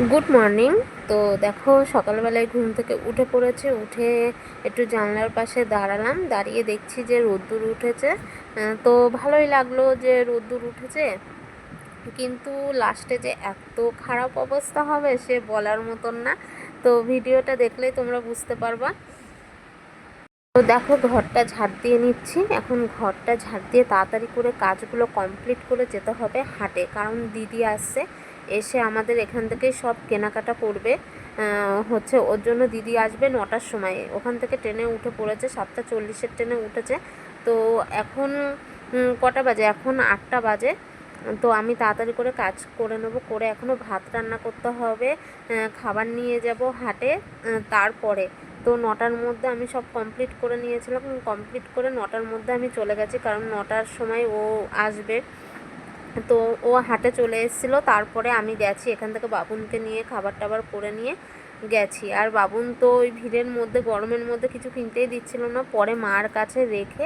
Good morning তো দেখো, সকালবেলায় ঘুম থেকে উঠে পড়েছে। উঠে একটু জানলার পাশে দাঁড়ালাম। দাঁড়িয়ে দেখছি যে রোদ্দুর উঠেছে। তো ভালোই লাগল যে রোদ্দুর উঠেছে। কিন্তু লাস্টে যে এত খারাপ অবস্থা হবে, সে বলার মতন না। তো ভিডিওটা দেখলেই তোমরা বুঝতে পারবা। তো দেখো, ঘরটা ঝাড় দিয়ে নিচ্ছি। এখন ঘরটা ঝাড় দিয়ে তাড়াতাড়ি করে কাজগুলো কমপ্লিট করে যেতে হবে হাটে। কারণ দিদি আসছে। এসে আমাদের এখান থেকেই সব কেনাকাটা করবে। হচ্ছে ওর জন্য দিদি আসবে নটার সময়। ওখান থেকে ট্রেনে উঠে পড়েছে, সাতটা চল্লিশের ট্রেনে উঠেছে। তো এখন কটা বাজে? এখন আটটা বাজে। তো আমি তাড়াতাড়ি করে কাজ করে নেব, করে এখনও ভাত রান্না করতে হবে। খাবার নিয়ে যাব হাটে তারপরে। তো নটার মধ্যে আমি সব কমপ্লিট করে নিয়েছিলাম। কমপ্লিট করে নটার মধ্যে আমি চলে গেছি, কারণ নটার সময় ও আসবে। তো ও হাটে চলে এসেছিল। তারপরে আমি গেছি এখান থেকে বাবুনকে নিয়ে খাবার টাবার করে নিয়ে গেছি। আর বাবুন তো ওই ভিড়ের মধ্যে, গরমের মধ্যে কিছু কিনতেই দিচ্ছিল না। পরে মার কাছে রেখে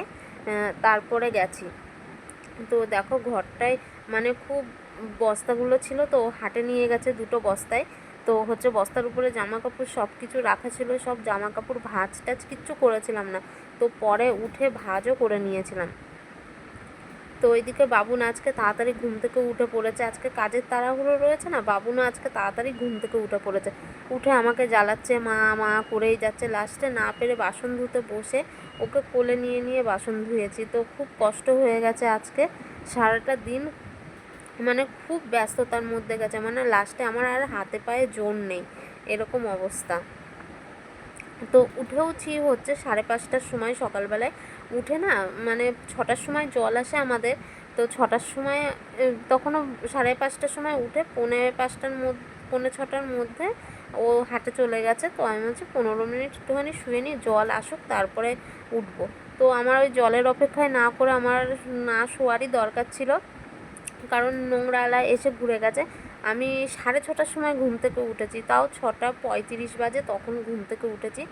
তারপরে গেছি। তো দেখো ঘরটায় মানে খুব বস্তাগুলো ছিল, তো হাটে নিয়ে গেছে দুটো বস্তায়। তো হচ্ছে বস্তার উপরে জামা কাপড় সব কিছু রাখা ছিল, সব জামা কাপড় ভাঁজ টাজ কিচ্ছু করেছিলাম না। তো পরে উঠে ভাঁজও করে নিয়েছিলাম। তো ওইদিকে বাবুন আজকে তাড়াতাড়ি ঘুম থেকে উঠে পড়েছে। আজকে কাজের তাড়াহুড়ো রয়েছে না বাবুনও আজকে তাড়াতাড়ি ঘুম থেকে উঠে পড়েছে। উঠে আমাকে জ্বালাচ্ছে, মা মা করেই যাচ্ছে। লাস্টে না পেরে বাসন ধুতে বসে ওকে কোলে নিয়ে নিয়ে বাসন ধুয়েছি। তো খুব কষ্ট হয়ে গেছে আজকে। সারাটা দিন মানে খুব ব্যস্ততার মধ্যে গেছে। মানে লাস্টে আমার আর হাতে পায়ে জোর নেই। এরকম অবস্থা। তো উঠেওছি হচ্ছে সাড়ে পাঁচটার সময় সকালবেলায়। উঠে না মানে ছটার সময় জল আসে আমাদের। তো ছটার সময় তখনও সাড়ে পাঁচটার সময় উঠে পৌনে পাঁচটার মধ্যে পৌনে ছটার মধ্যে ও হাটে চলে গেছে। তো আমি হচ্ছে পনেরো মিনিট একটুখানি শুয়ে নিই জল আসুক, তারপরে উঠবো। তো আমার ওই জলের অপেক্ষায় না করে আমার না শোয়ারই দরকার ছিল। কারণ নোংরালা এসে ঘুরে গেছে। আমি সাড়ে ছটার সময় ঘুম থেকে উঠেছি, তাও ছটা পঁয়ত্রিশ বাজে তখন ঘুম থেকে উঠেছি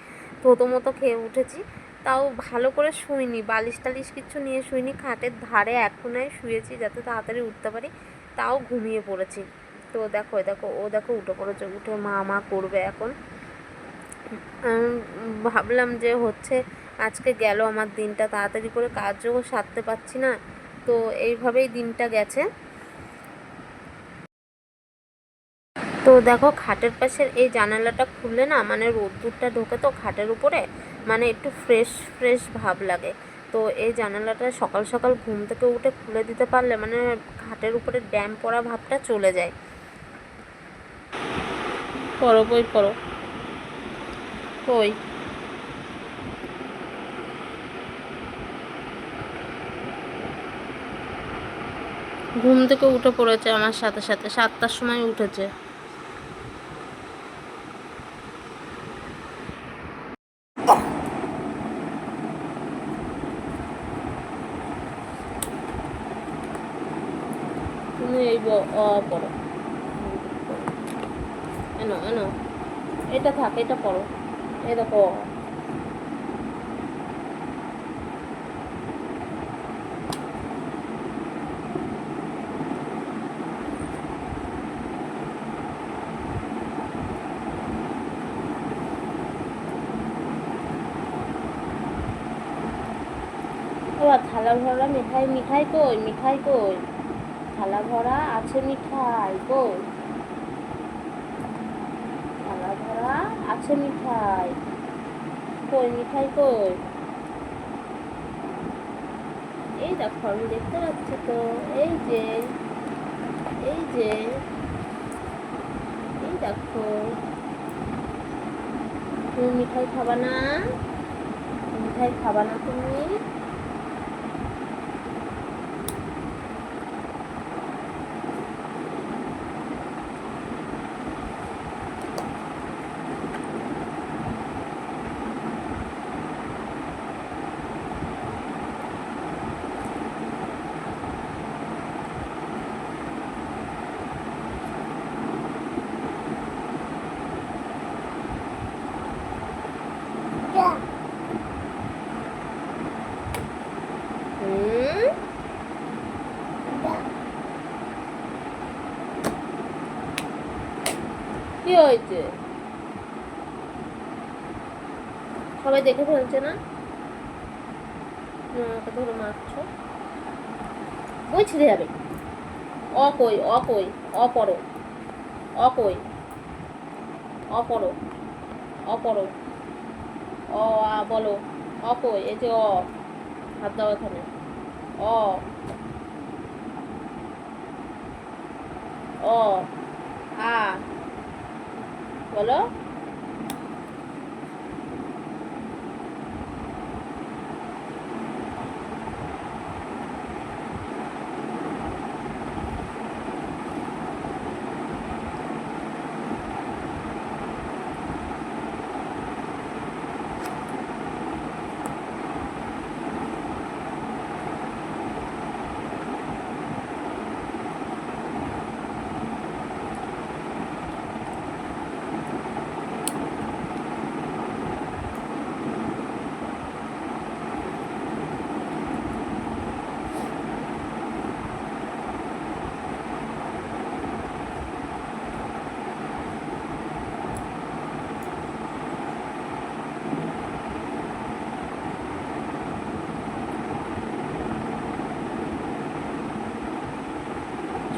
থতো মতো খেয়ে উঠেছি, তাও ভালো করে শুইনি, বালিশ টালিশ কিছু নিয়ে শুইনি, খাটের ধারে এখনই শুয়েছি যাতে তাড়াতাড়ি উঠতে পারি, তাও ঘুমিয়ে পড়েছি। তো দেখো দেখো, ও দেখো উঠে পড়েছে, উঠে মা মা করবে এখন। ভাবলাম যে হচ্ছে আজকে গেল আমার দিনটা, তাড়াতাড়ি করে কাজও সারতে পারছি না, তো এইভাবেই দিনটা গেছে। তো দেখো খাটের পাশের এই জানালাটা খুললে না মানে রোদ্দুরটা ঢোকে তো খাটের উপরে মানে একটু ফ্রেশ ফ্রেশ ভাব লাগে। তো এই জানালাটা সকাল সকাল ঘুম থেকে উঠে খুলে দিতে পারলে মানে খাটের উপরে ড্যাম পড়া ভাবটা চলে যায়। পড়ো, বই পড়ো। কই ঘুম থেকে উঠে পড়েছে আমার সাথে সাথে, সাতটার সময় উঠেছে তুমি এই ব- অ পড়ো। এনো এনো। এটা থাক, এটা পড়ো। এই দেখো। থালা ভরা মিঠাই মিঠাই কই মিঠাই কই? থালা ভরা আছে মিঠাই কই থালা ভরা আছে মিঠাই। কই মিঠাই কই? এই দেখো, আমি দেখতে পাচ্ছি তো, এই যে এই যে, এই দেখো। তুমি মিঠাই খাবা না? মিঠাই খাবা না তুমি? হয়েছে সবাই দেখে ফেলছে না? ধরে বই ছিঁড়ে যাবে। অকই অকই, অপর অকই, অপর অপর, অ, আ, বলো, অকই, এই যে অ, হাত দাও এখানে, অ অ, আ বলো।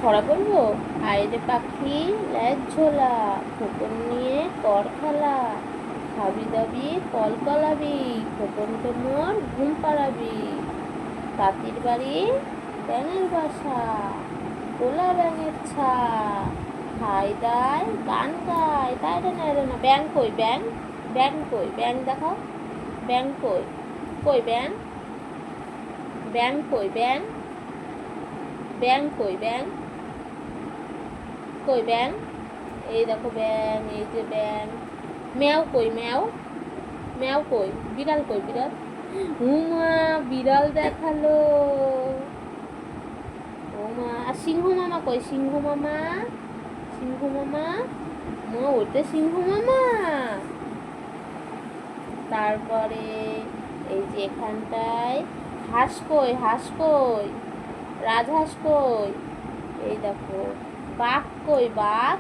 ছড়া বলব আইরে পাখি, ল্যাজ ঝোলা, খোকন নিয়ে কর খেলা। খাবি দাবি, কল কলাবি তো মোর ঘুম পাড়াবি। তাঁতির বাড়ি, ব্যাঙের বাসা কোলা ব্যাঙের ছা। খাই দায়, গান গায়, তাই রে না রে না। ব্যাং কই ব্যাং ব্যাং কই? ব্যাং দেখাও। ব্যাং কই? কই ব্যাং ব্যাং কই ব্যাং ব্যাং কই ব্যাং কই ব্যাং? এই দেখো ব্যাং, এই যে ব্যাং। ম্যাও কই, ম্যাও? ম্যাও কই? বিড়াল কই, বিড়াল? উমা বিড়াল দেখাল। ওমা, আর সিংহ মামা কই? সিংহ মামা? সিংহ মামা? মা ওটা সিংহ মামা। তারপরে এই যে এখানটায়, হাঁস কই হাঁস কই? রাজহাঁস কই? এই দেখো। বাঘ কই বাঘ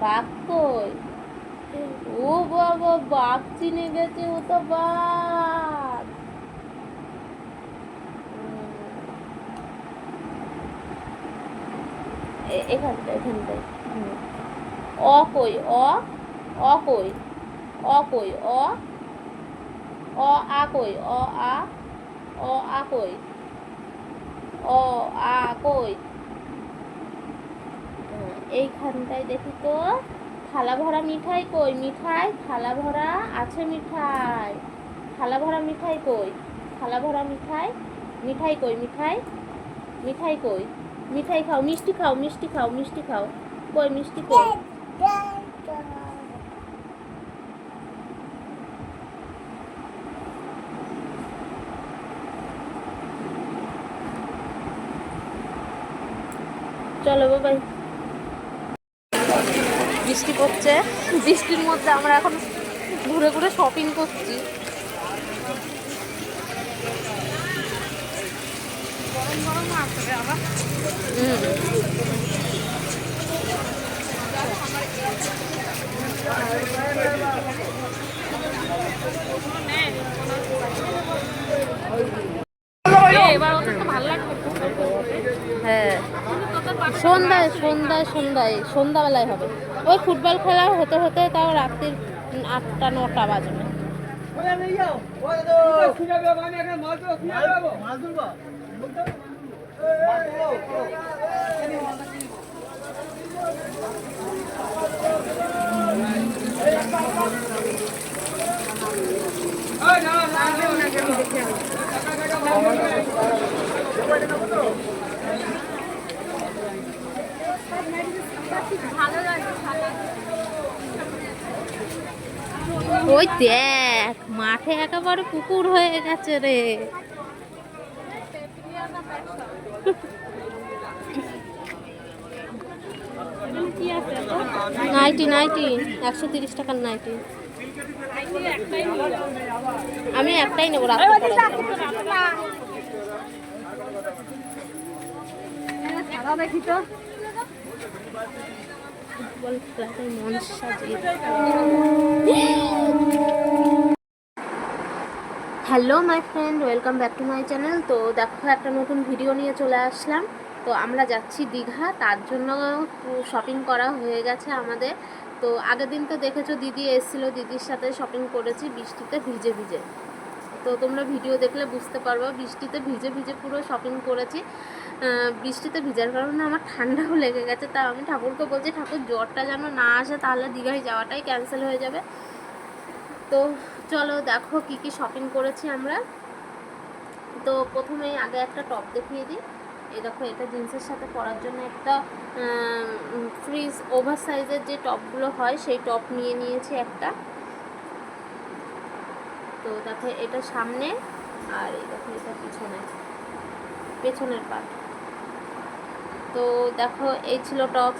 বাঘ কই? ও বাবা বাঘ চিনে গেছে, ও তো বাঘ এখানটা এখানটায়। অ কই, অ? অ কই? অ কই, অ? অ আ কই, অ আ? অ আ কই? অ আ কই? এইখানটায় দেখি তো, থালা ভরা মিঠাই কই? মিঠাই, থালা ভরা আছে মিঠাই। থালা ভরা মিঠাই কই? থালা ভরা মিঠাই? মিঠাই কই? মিঠাই? মিঠাই কই? মিঠাই খাও, মিষ্টি খাও মিষ্টি খাও মিষ্টি খাও। কই মিষ্টি কই? চলো বাবাই বৃষ্টি পড়ছে। বৃষ্টির মধ্যে আমরা এখন ঘুরে ঘুরে শপিং করছি। হুম। সন্ধ্যায় সন্ধ্যায় সন্ধ্যায়, সন্ধ্যাবেলায় হবে। ওই ফুটবল খেলা হতে হতে তাও রাত্রির আটটা, নটা বাজবে। ওই দেখ মাঠে একেবারে পুকুর হয়ে গেছে রে। নাইটি নাইটি একশো তিরিশ টাকার নাইটি আমি একটাই নেব পরার দেখি তো। ফুটবল খেলাতে মঞ্চ সাজিয়ে hello my friend welcome back to my channel তো দেখো, একটা নতুন ভিডিও নিয়ে চলে আসলাম। তো আমরা যাচ্ছি দীঘা, তার জন্য শপিং করা হয়ে গেছে আমাদের। তো আগের দিন তো দেখেছ, দিদি এসেছিল, দিদির সাথে শপিং করেছি, বৃষ্টিতে ভিজে ভিজে। তো তোমরা ভিডিও দেখলে বুঝতে পারবে, বৃষ্টিতে ভিজে ভিজে পুরো শপিং করেছি। বৃষ্টিতে ভিজার কারণে আমার ঠান্ডাও লেগে গেছে। তা আমি ঠাকুরকে বলছি, ঠাকুর, জ্বরটা যেন না আসে তাহলে দীঘায় যাওয়াটাই ক্যান্সেল হয়ে যাবে। তো চলো দেখো কি কি শপিং করেছি আমরা। তো প্রথমেই আগে একটা টপ দেখিয়ে দিই। এই দেখো, এটা জিন্সের সাথে পরার জন্য একটা ফ্রিজ ওভার সাইজের যে টপগুলো হয়, সেই টপ নিয়ে নিয়েছি একটা। তো দেখো, এটা সামনে আর এই দেখো, এটা পিছনে, পেছনের পাট তো দেখো, এই ছিল টপ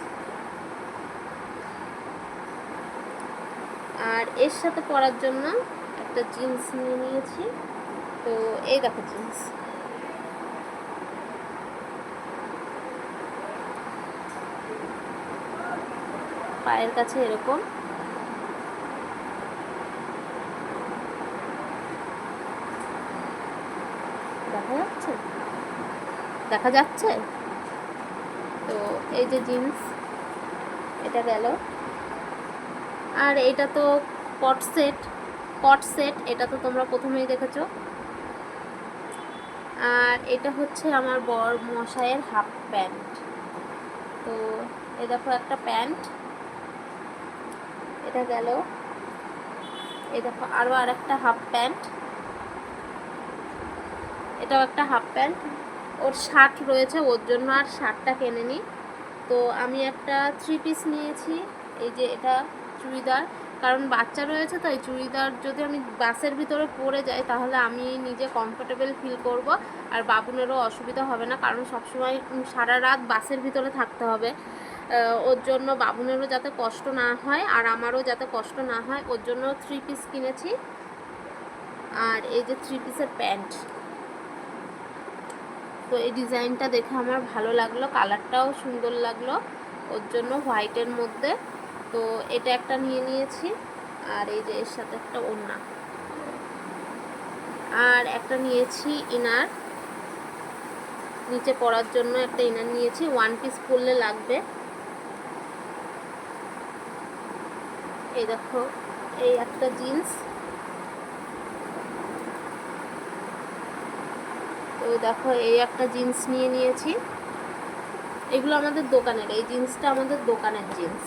আর এর সাথে পরার জন্য একটা জিন্স নিয়ে নিয়েছি। তো এই দেখো জিন্স। পায়ের কাছে এরকম। দেখা যাচ্ছে? দেখা যাচ্ছে? এই যে জিন্স, এটা গেল। আর এটা তো কট সেট কট সেট, এটা তো তোমরা প্রথমেই দেখেছ। আর এটা হচ্ছে আমার বর মশাইয়ের হাফ প্যান্ট। তো এ দেখো একটা প্যান্ট, এটা গেল। এই দেখো আরও আর একটা হাফ প্যান্ট, এটাও একটা হাফ প্যান্ট। ওর শার্ট রয়েছে, ওর জন্য আর শার্টটা কেনে নি তো আমি একটা থ্রি পিস নিয়েছি। এই যে এটা চুড়িদার। কারণ বাচ্চা রয়েছে তো এই চুড়িদার যদি আমি বাসের ভিতরে পরে যাই, তাহলে আমি নিজে কমফোর্টেবল ফিল করব। আর বাবুনেরও অসুবিধা হবে না, কারণ সবসময় সারা রাত বাসের ভিতরে থাকতে হবে। ওর জন্য বাবুনেরও যাতে কষ্ট না হয়, আর আমারও যাতে কষ্ট না হয়, ওর জন্য থ্রি পিস কিনেছি। আর এই যে থ্রি পিসের প্যান্ট। তো এই ডিজাইনটা দেখে আমার ভালো লাগল, কালারটাও সুন্দর লাগল, ওর জন্য হোয়াইটের মধ্যে। তো এটা একটা নিয়ে নিয়েছি, আর এই যে এর সাথে একটা ওড়না। আর একটা নিয়েছি ইনার। নিচে পরার জন্য একটা ইনার নিয়েছি ওয়ান পিস পরলে লাগবে। এই দেখো, এই একটা জিন্স। তো দেখো, এই একটা জিন্স নিয়ে নিয়েছি। এগুলো আমাদের দোকানের, এই জিন্সটা আমাদের দোকানের জিন্স।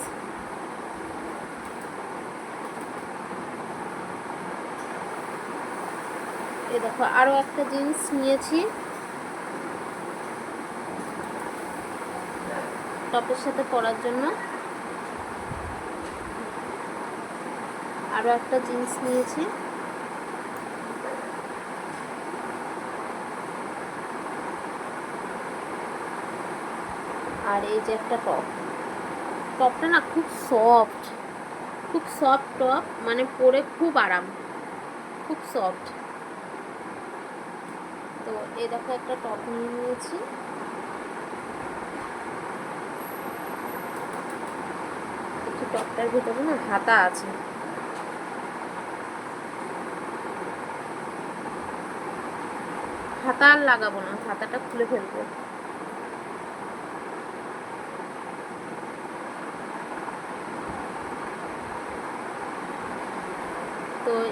এই দেখো আরও একটা জিন্স নিয়েছি। টপের সাথে পরার জন্য। আরও একটা জিন্স নিয়েছি। আর এই যে একটা টপ। টপটা না খুব সফট খুব সফট টপ মানে পরে খুব আরাম, খুব সফট তো এই দেখো একটা টপ নিয়ে নিয়েছি। একটু টপটার ভিতরে না হাতা আছে। হাতা আর লাগাবো না, হাতাটা খুলে ফেলব।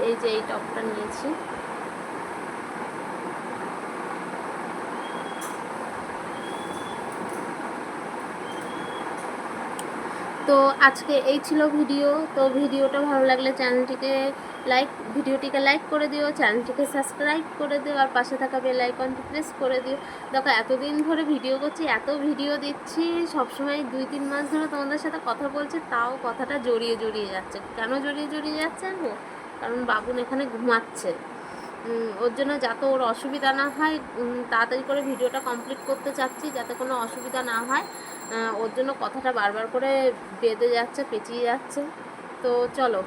এই যে এই টপটা নিয়েছি। তো আজকে এই ছিল ভিডিও। তো ভিডিওটা ভালো লাগলে চ্যানেলটিকে লাইক, ভিডিওটিকে লাইক করে দিও, চ্যানেলটিকে সাবস্ক্রাইব করে দিও, আর পাশে থাকা বেল আইকনটি প্রেস করে দিও। দেখো, এতদিন ধরে ভিডিও করছি, এত ভিডিও দিচ্ছি, সবসময় দুই, তিন মাস ধরে তোমাদের সাথে কথা বলছি, তাও কথাটা জড়িয়ে জড়িয়ে যাচ্ছে। কেন জড়িয়ে জড়িয়ে যাচ্ছে কারণ বাবুন এখানে ঘুমাচ্ছে। ওর জন্য যাতে ওর অসুবিধা না হয় তাড়াতাড়ি করে ভিডিওটা কমপ্লিট করতে চাচ্ছি যাতে কোনো অসুবিধা না হয়। ওর জন্য কথাটা বারবার করে বেঁধে যাচ্ছে, পেঁচিয়ে যাচ্ছে। তো চলো।